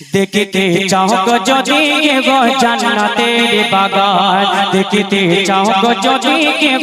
দেখিতে চাও গো যদি গো জান্নাতের বাগান দেখিতে চাও গো যদি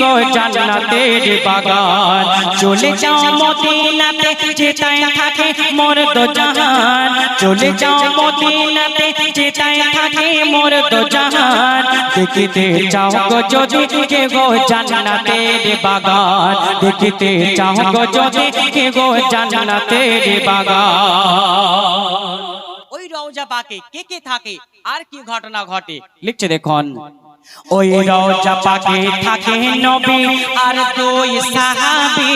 গো জান্নাতের বাগান চলে যাও মদিনাতে যেটায় থাকে মোর দো জাহান চলে যাও মদিনাতে যেটায় থাকে মোর দো জাহান দেখিতে চাও গো যদি গো জান্নাতের বাগান দেখিতে চাও গো যদি গো জান্নাতের বাগান ওই রওজা পাকে কে কে থাকে আর কি ঘটনা ঘটে? লিখছে দেখুন। ওই রওজা পাকে থাকে নবী আর দুই সাহাবী।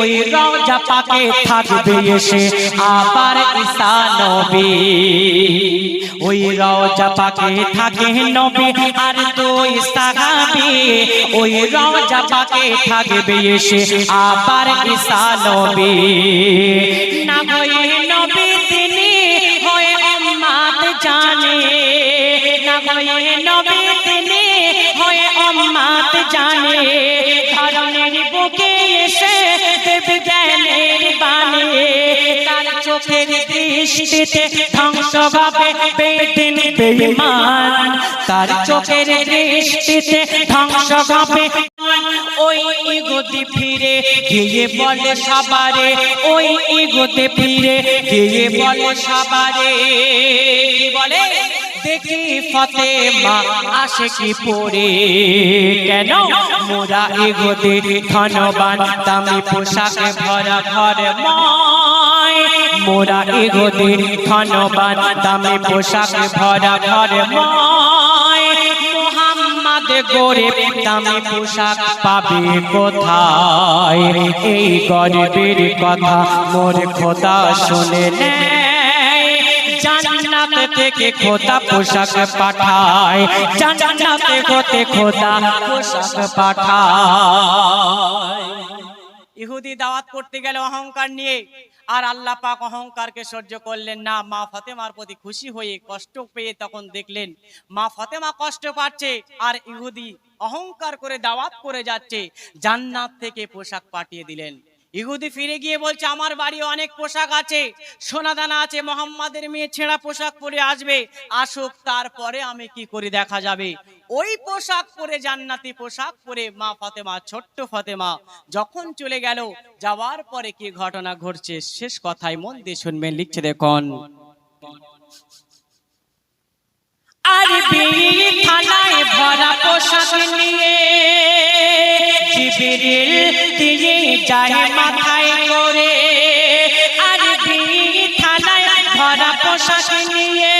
ওই রওজা পাকে থাকবে এসে আবার ঈসা নবী। ওই রওজা পাকে থাকে নবী আর দুই সাহাবী। ওই রওজা পাকে থাকবে এসে আবার ঈসা নবী। না হয়ে নবী হয়ে নবী তিনি হয়ে উম্মাত জানে। ধরনের বুকে এসে দেব জ্ঞানের বাণী। তার চোখের দৃষ্টিতে ধ্বংস হবে বেদিন বেঈমান তার চোখের দৃষ্টিতে ধ্বংস হবে ওই ইগোতে ফিরে গিয়ে বলে সবারে। ওই ইগোতে ফিরে গিয়ে বলে সবারে। কি বলে? দেখি ফতেমা আসে কি পরে। কেন? মোরা এগোতে ধনবান, দামি পোশাকে ভরা ঘর ময় মোরা এগোতে ধনবান, দামি পোশাকে ভরা ঘর ময় মোহাম্মদ গরিব, দামি পোশাক পাবে কোথায়? এই গরিবের কথা মোর খোদা শুনে নেয়। থেকে খোদা পোশাক পাঠায়। জান্নাতে হতে খোদা পোশাক পাঠায়। ইহুদি দাওয়াত করতে গেলে অহংকার নিয়ে আর আল্লাহ পাক অহংকারকে সহ্য করলেন না। মা ফতেমার প্রতি খুশি হয়ে কষ্ট পেয়ে তখন দেখলেন, মা ফতেমা কষ্ট পাচ্ছে আর ইহুদি অহংকার করে দাওয়াত করে যাচ্ছে, জান্নাত থেকে পোশাক পাঠিয়ে দিলেন। ইহুদি ফিরে গিয়ে বলছে, আমার বাড়ি অনেক পোশাক আছে সোনা দানা আছে, মোহাম্মদের মেয়ে ছেঁড়া পোশাক পরে আসবে, আসুক, তারপরে আমি কি করে দেখা যাবে। ওই পোশাক পরে, জান্নাতি পোশাক পরে মা ফাতেমা, ছোট্ট ফাতেমা যখন চলে গেল, যাওয়ার পরে কি ঘটনা ঘটছে? শেষ কথায় মন দিয়ে শুনবেন, লিখছে দেখুন। আর থানায় ভরা পোশাক নিয়ে জিবিরিল দিয়ে যায় মাথায় করে, আর বিড়ি থানায় ভরা পোশাক নিয়ে।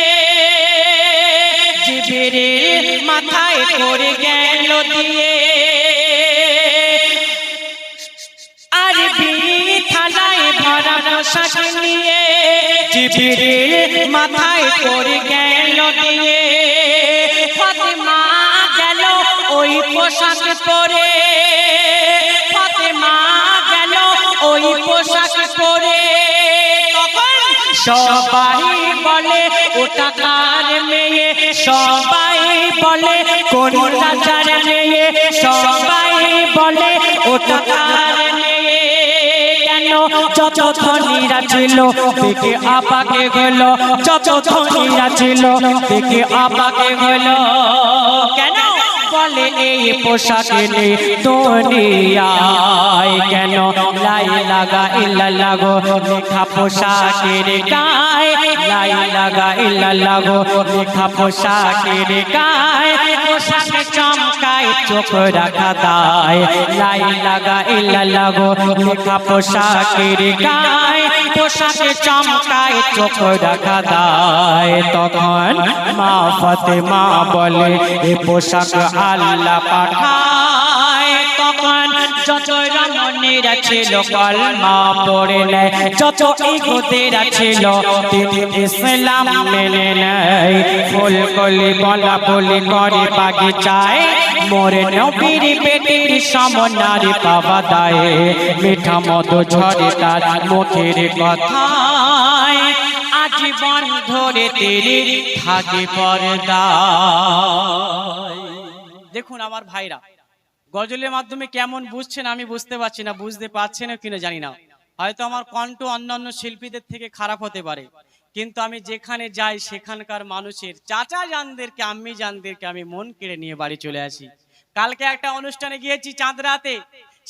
জিবিরিল মাথায় করে গেল দিয়ে। আর বিড়ি থালায় ভরা পোশাক নিয়ে। জিবিরিল মাথায় করে গেল দিয়ে। ওই পোশাক পরে। সবাই বলে, ওটা কার মেয়ে? সবাই বলে, কোন রাজার মেয়ে? সবাই বলে, ওটা কার যত ধনীরা ছিল, দেখে আপাকে গেল যত ধনীরা ছিল, দেখে আপাকে গেল কেন? বলে, এই পোশাকে নেই দুনিয়ায় কেন? লাই লাগা ইল্লা লাগো লেখা পোশাকের গায়। লাই লাগা ইল্লা লাগো লেখা পোশাকের গায়। পোশাকে চমকায়, চোখ রাখা দায়। লাই লাগা ইল্লা লাগো লেখা পোশাকের গায়। পোশাকে চমকায়, চোখ রাখা দায়। তখন মা ফতেমা বলে, এ পোশাক আল্লাহ পাঠায়, তখন যত রমণীরা ছিল কলমা পড়ে নেয়, যত ইহুদিরা ছিল, তিনি ইসলাম মেনে নেয়। ফুল কলি বলা করে মোরে নবীর পেটের সমনারি দায়। মিঠা মত ঝরে তার মুখের কথায়, আজীবন ধরে তেরে থাকে পর্দায়। দেখুন আমার ভাইরা, গজলের মাধ্যমে কেমন বুঝছেন আমি বুঝতে পারছি না, বুঝতে পারছেন কিনা জানি না। হয়তো আমার কণ্ঠ অন্যান্য শিল্পীদের থেকে খারাপ হতে পারে, কিন্তু আমি যেখানে যাই সেখানকার মানুষের চাচা জানদেরকে, আম্মি জানদেরকে আমি মন কেড়ে নিয়ে বাড়ি চলে আসি। কালকে একটা অনুষ্ঠানে গিয়েছি চাঁদ রাতে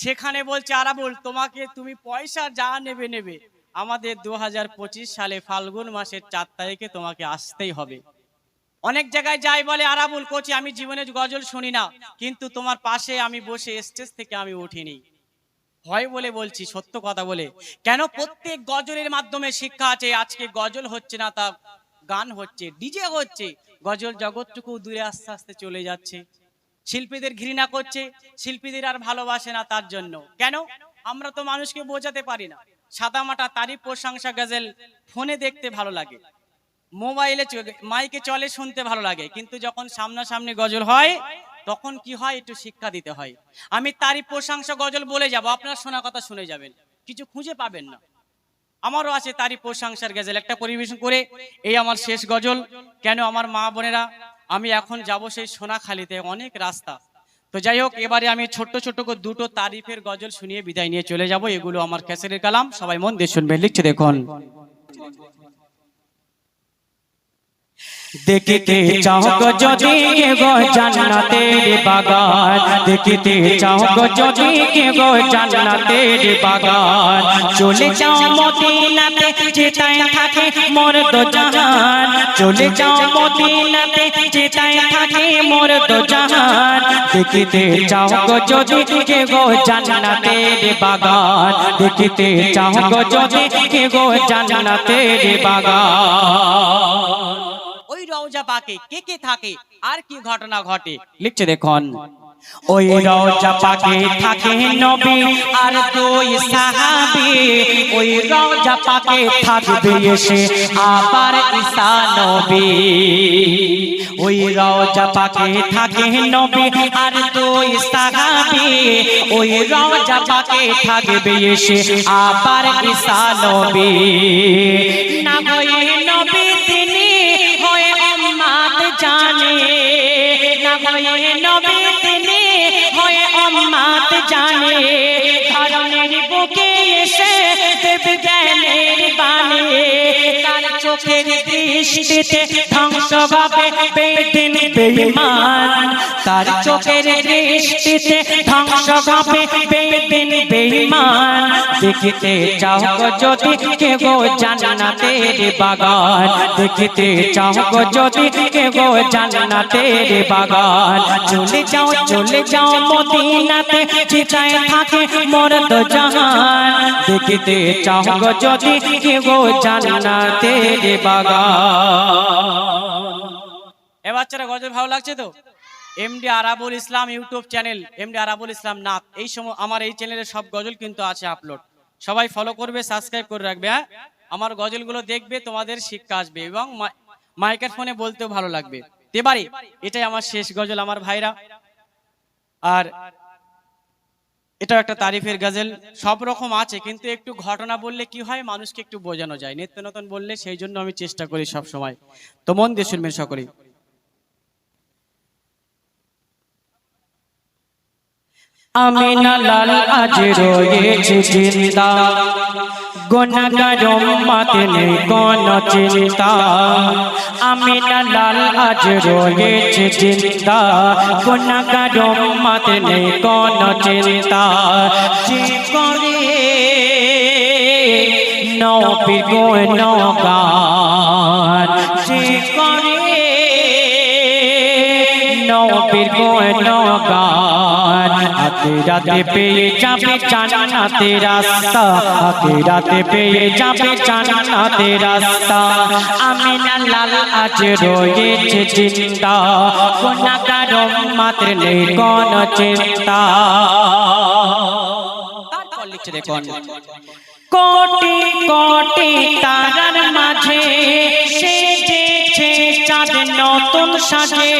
সেখানে বলছে, আরাবুল, তোমাকে তুমি পয়সা যা নেবে নেবে, আমাদের দু হাজার পঁচিশ সালে ফাল্গুন মাসের চার তারিখে তোমাকে আসতেই হবে। অনেক জায়গায় যাই বলে আরাবুল কোচি, আমি জীবনে গজল শুনি না। কিন্তু তোমার পাশে আমি বসে স্টেজ থেকে আমি উঠিনি। ভয় বলে বলছি, সত্য কথা বলে। কেন প্রত্যেক গজলের মাধ্যমে শিক্ষা আছে, আজকে গজল হচ্ছে না, তা গান হচ্ছে, ডিজে হচ্ছে। গজল জগৎটুকু দূরে আস্তে আস্তে চলে যাচ্ছে। শিল্পীদের ঘৃণা করছে, শিল্পীদের আর ভালোবাসে না তার জন্য। কেন? আমরা তো মানুষকে বোঝাতে পারি না। সাদামাটা তারিফ প্রশংসা গজল, ফোনে দেখতে ভালো লাগে। মোবাইলে মাইকে চলে শুনতে ভালো লাগে, কিন্তু যখন সামনাসামনি গজল হয়, তখন কি হয়? একটু শিক্ষা দিতে হয়। আমি তারই প্রশংসা গজল বলে যাব, আপনার শোনা কথা শুনে যাবেন। কিছু খুঁজে পাবেন না। আমারও আছে তারই প্রশংসার গজল। একটা পরিবেশন করে, এই আমার শেষ গজল। কেন আমার মা বোনেরা, আমি এখন যাব সেই সোনাখালিতে অনেক রাস্তা। তো যাই হোক, এবারে আমি ছোট্ট ছোট্ট করে দুটো তারিফের গজল শুনিয়ে বিদায় নিয়ে চলে যাব। এগুলো আমার ক্যাসেটের কালাম। সবাই মন দিয়ে শুনবেন, লিখছে দেখুন। দেখিতে চাও গো যদি কে গো জান্নাতের বাগান দেখিতে চাও গো যদি কে গো জান্নাতের বাগান চলে যাও মদিনাতে যেটায় থাকে মোর দো জাহান চলে যাও মদিনাতে যেটায় থাকে মোর দো জাহান দেখিতে চাও গো যদি কে গো জান্নাতের বাগান দেখিতে চাও গো যদি কে গো জান্নাতের বাগান ওই রওজা পাকে কে কে থাকে আর কি ঘটনা ঘটে? লিখছে দেখুন ওই রওজা পাকে থাকে নবী আর দুই সাহাবী। ওই রওজা পাকে থাকবে এসে আবার ঈসা নবী। ওই রওজা পাকে থাকে নবী আর দুই সাহাবী। ওই রওজা পাকে থাকবে এসে আবার ঈসা নবী। না নবী জানে। না হয়ে নবী তিনি হয়ে অম্মাত জানে। ধরনের বুকে এসে দেব চোখের দৃষ্টিতে ধ্বংস হবে বেদিন বেঈমান। তার চোখের দৃষ্টিতে ধ্বংস হবে বেদিন বেঈমান। দেখিতে চাও যদি কে গো জান্নাতের বাগান। দেখিতে চাও যদি কে গো জান্নাতের বাগান। চলে যাও চলে যাও মদিনাতে যেটায় থাকে মোর তো জাহান। দেখিতে চাও যদি কে গো জান্নাতের বাগান। এ বাচ্চারা গজল ভালো লাগছে তো? MD Arabul Islam YouTube channel MD Arabul Islam Nath. এই সময় আমার এই চ্যানেলে সব গজল কিন্তু আছে আপলোড। সবাই ফলো করবে সাবস্ক্রাইব করে রাখবে হ্যাঁ? আমার গজলগুলো দেখবে, তোমাদের শিক্ষা আসবে এবং মাইকের ফোনে বলতেও ভালো লাগবে। এবারে এটাই আমার শেষ গজল, আমার ভাইরা। আর এটাও একটা তারিফের গাজেল। সব রকম আছে, কিন্তু একটু ঘটনা বললে কি হয়, মানুষকে একটু বোঝানো যায়। নিত্য নতুন বললে সেই জন্য আমি চেষ্টা করি সব সময়। তো মন দিয়ে শুনবেন সকলেই। আমিনা লাল আজ রয়েছে জিন্দা উম্মত নেই, কোন চিন্তা। আমিনা লাল আজ রয়েছে চিন্তা। উম্মত নেই, কোন চিন্তা। করে নবী গুণ গান আখিরাতে পেয়ে যাবে জান্নাতে রাস্তা। আখিরাতে পেয়ে যাবে জান্নাতে রাস্তা। আমিনা লাল আজ রয়েছে চিন্তা। গুনাহগার মাত্র নেই কোন চিন্তা? কোটি কোটি তারার মাঝে সেজেছে চাঁদ নতুন সাজে।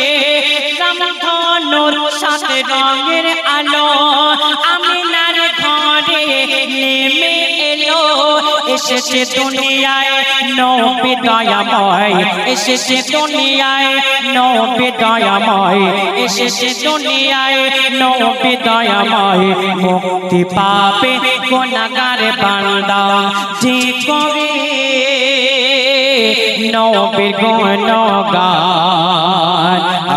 রামধনুর সাথে রঙের আলো। আমিনার ঘরে নেমে এলো। এসেছে দুনিয়ায় নবী দয়াময়। এসেছে দুনিয়ায় নবী দয়াময়। এসেছে দুনিয়ায় নবী দয়াময়। মুক্তি পাবে গুনাহগার বান্দা। যে করে নবীর গুণগান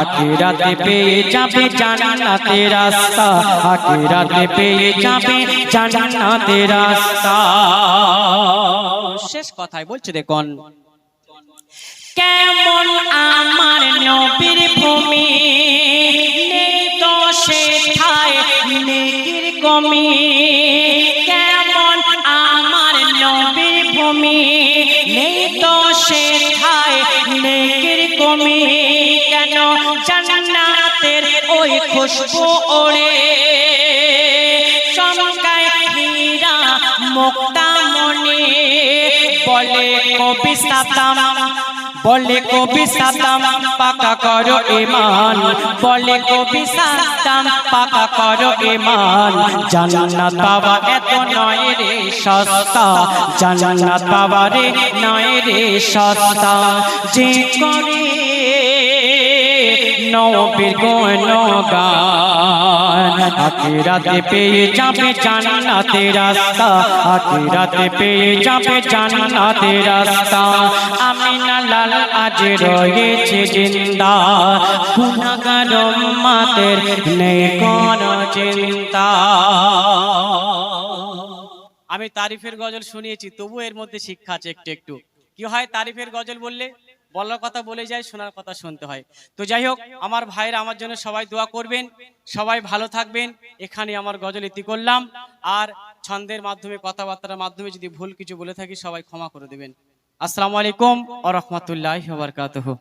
আখিরাতে পেয়ে যাবে জান্নাতের রাস্তা। আখিরাতে পেয়ে যাবে জান্নাতের রাস্তা। শেষ কথায় বলছে দেখুন, কেমন আমার নবীর ভূমি? নেই তো সেথায় নেকির কমি খুশবু ওড়ে। চমকায় হীরা মুক্তা মনে। বলে কবি সাতাম, বলে কবি সাতাম, পাকা করো ইমান বলে কবি সাতাম, পাকা করো ইমান জান্নাত বাবা এত নয় রে সস্তা। জান্নাত বাবা রে নয় রে সস্তা। যে করে নবীর গুণগান। পেয়ে যাবে জান্নাতে রাস্তা। পেয়ে যাবে জান্নাতে রাস্তা। আমিনা লাল আজ রয়েছে জিন্দা। গুনাহগার উম্মতের নেই চিন্তা আমি তারিফের গজল শুনিয়েছি তবু এর মধ্যে শিক্ষা আছে একটু একটু। কি হয় তারিফের গজল বললে? বলার কথা বলে যায়, শোনার কথা শুনতে হয়। তো যাই হোক, আমার ভাইয়ের আমার জন্য সবাই দোয়া করবেন, সবাই ভালো থাকবেন। এখানে আমার গজল ইতি করলাম। আর ছন্দের মাধ্যমে, কথাবার্তার মাধ্যমে যদি ভুল কিছু বলে থাকি, সবাই ক্ষমা করে দেবেন। আসসালামু আলাইকুম আ রহমতুল্লাহ বারকাতুহু।